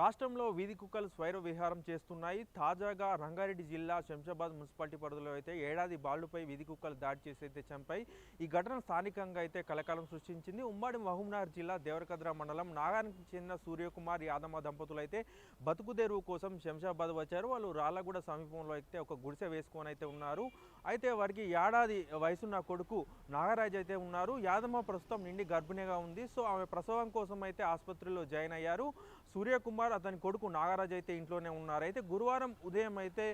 రాష్ట్రంలో వీధి కుక్కలు స్వైర విహారం చేస్తున్నాయి. తాజాగా రంగారెడ్డి జిల్లా శంషాబాద్ మున్సిపాలిటీ పరిధిలో అయితే ఏడాది బాలుపై వీధి కుక్కలు దాడి చేసి అయితే చంపాయి. ఈ ఘటన స్థానికంగా అయితే కలకాలం సృష్టించింది. ఉమ్మడి మహబూబ్నగర్ జిల్లా దేవరకద్ర మండలం నాగానికి చెందిన సూర్యకుమార్ యాదమ్మ దంపతులు అయితే బతుకుదేరువు కోసం శంషాబాద్ వచ్చారు. వాళ్ళు రాళ్ళగూడ సమీపంలో అయితే ఒక గుడిసె వేసుకొని అయితే ఉన్నారు. అయితే వారికి ఏడాది వయసున్న కొడుకు నాగరాజ్ అయితే ఉన్నారు. యాదమ్మ ప్రస్తుతం నిండి గర్భిణిగా ఉంది. సో ఆమె ప్రసవం కోసం అయితే ఆసుపత్రిలో జాయిన్ అయ్యారు. సూర్యకుమార్ అతని కొడుకు నాగరాజు అయితే ఇంట్లోనే ఉన్నారు. అయితే గురువారం ఉదయం అయితే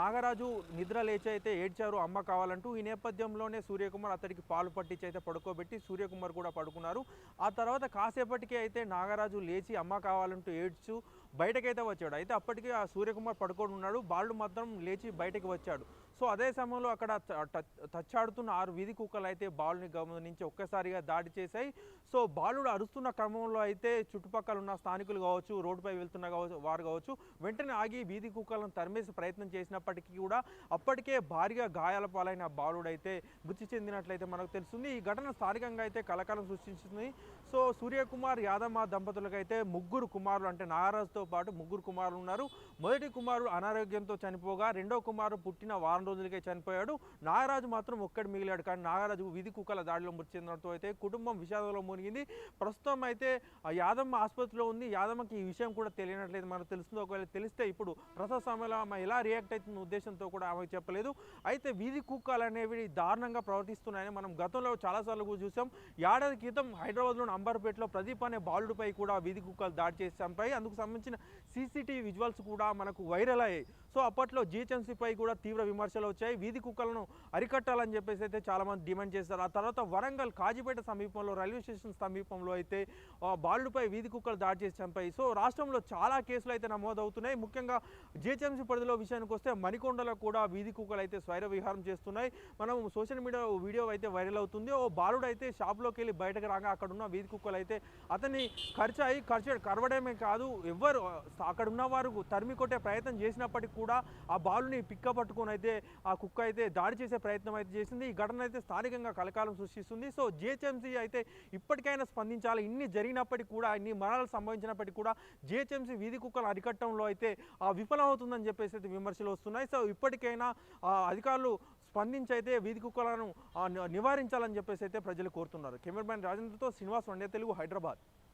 నాగరాజు నిద్ర లేచి అయితే ఏడ్చారు అమ్మ కావాలంటూ ఈ నేపథ్యంలోనే సూర్యకుమార్ అతడికి పాలు పట్టించి అయితే పడుకోబెట్టి సూర్యకుమార్ కూడా పడుకున్నారు. ఆ తర్వాత కాసేపటికి అయితే నాగరాజు లేచి అమ్మ కావాలంటూ ఏడ్చు బయటకైతే వచ్చాడు. అయితే అప్పటికి ఆ సూర్యకుమార్ పడుకొని ఉన్నాడు. బాలుడు మాత్రం లేచి బయటకు వచ్చాడు. సో అదే సమయంలో అక్కడ తచ్చాడుతున్న ఆరు వీధి కుక్కలు అయితే బాలుని గమనించి ఒక్కసారిగా దాడి చేశాయి. సో బాలుడు అరుస్తున్న క్రమంలో అయితే చుట్టుపక్కల ఉన్న స్థానికులు కావచ్చు రోడ్డుపై వెళ్తున్న కావచ్చు వారు కావచ్చు వెంటనే ఆగి వీధి కుక్కలను తరిమేసి ప్రయత్నం చేసినప్పటికీ కూడా అప్పటికే భారీగా గాయాల పాలైన బాలుడు అయితే మృతి చెందినట్లయితే మనకు తెలుస్తుంది. ఈ ఘటన స్థానికంగా అయితే కలకాలం సృష్టించింది. సో సూర్యకుమార్ యాదమ్మ దంపతులకైతే ముగ్గురు కుమారులు అంటే నాగరాజుతో పాటు ముగ్గురు కుమారులు ఉన్నారు. మొదటి కుమారుడు అనారోగ్యంతో చనిపోగా రెండో కుమారుడు పుట్టిన వారం రోజులకే చనిపోయాడు. నాగరాజు మాత్రం ఒక్కడు మిగిలాడు. కానీ నాగరాజు విధి కుక్కల దాడిలో మృతి చెందడంతో అయితే కుటుంబం విషాదంలో మునిగింది. ప్రస్తుతం అయితే యాదమ్మ ఆసుపత్రిలో ఉంది. యాదమ్మకి ఈ విషయం కూడా తెలియనట్లేదు. మనకు తెలుస్తుంది. ఒకవేళ తెలిస్తే ఇప్పుడు ప్రసవ సమయంలో ఆమె ఎలా రియాక్ట్ అవుతున్న ఉద్దేశంతో కూడా ఆమె చెప్పలేదు. అయితే వీధి కుక్కలు అనేవి దారుణంగా ప్రవర్తిస్తున్నాయని మనం గతంలో చాలాసార్లు కూడా చూసాం. ఏడాది క్రితం హైదరాబాద్లోని అంబర్పేటలో ప్రదీప్ అనే బాలుడిపై కూడా వీధి కుక్కలు దాడి చేసి చంపాయి. అందుకు సంబంధించిన సీసీటీవీ విజువల్స్ కూడా మనకు వైరల్ అయ్యాయి. సో అప్పట్లో జిహెచ్ఎంసీపై కూడా తీవ్ర విమర్శలు వచ్చాయి. వీధి కుక్కలను అరికట్టాలని చెప్పేసి అయితే చాలామంది డిమాండ్ చేస్తారు ఆ తర్వాత వరంగల్ కాజీపేట సమీపంలో రైల్వే స్టేషన్ సమీపంలో అయితే ఆ, బాలుడిపై వీధి కుక్కలు దాడి చేసి చంపాయి. సో రాష్ట్రంలో చాలా కేసులు అయితే నమోదవుతున్నాయి. ముఖ్యంగా జిహెచ్ఎంసీ పరిధిలో విషయానికి వస్తే మణికొండలో కూడా వీధి కుక్కలు అయితే స్వైర విహారం చేస్తున్నాయి. మనం సోషల్ మీడియా వీడియో అయితే వైరల్ అవుతుంది. ఓ బాలుడు అయితే షాప్లోకి వెళ్ళి బయటకు రాగా అక్కడ ఉన్న వీధి కుక్కలు అయితే అతన్ని ఖర్చాయి ఖర్చు కరవడమే కాదు ఎవ్వరు అక్కడ ఉన్న వారు తరిమి కొట్టే ప్రయత్నం చేసినప్పటికీ కూడా ఆ బాలుని పిక్క పట్టుకొని అయితే ఆ కుక్క అయితే దాడి చేసే ప్రయత్నం అయితే చేసింది. ఈ ఘటన అయితే స్థానికంగా కలకాలం సృష్టిస్తుంది. సో జిహెచ్ఎంసీ అయితే ఇప్పటికైనా స్పందించాలి. ఇన్ని జరిగినప్పటికీ కూడా ఇన్ని మరణాలు సంభవించినప్పటికీ కూడా జిహెచ్ఎంసీ వీధి కుక్కల అరికట్టంలో అయితే ఆ విఫలమవుతుందని చెప్పేసి అయితే విమర్శలు వస్తున్నాయి. సో ఇప్పటికైనా ఆ అధికారులు స్పందించి అయితే వీధి కుక్కలను నివారించాలని చెప్పేసి అయితే ప్రజలు కోరుతున్నారు. కెమెరామ్యాన్ రాజేంద్రతో శ్రీనివాస్ వండే తెలుగు హైదరాబాద్.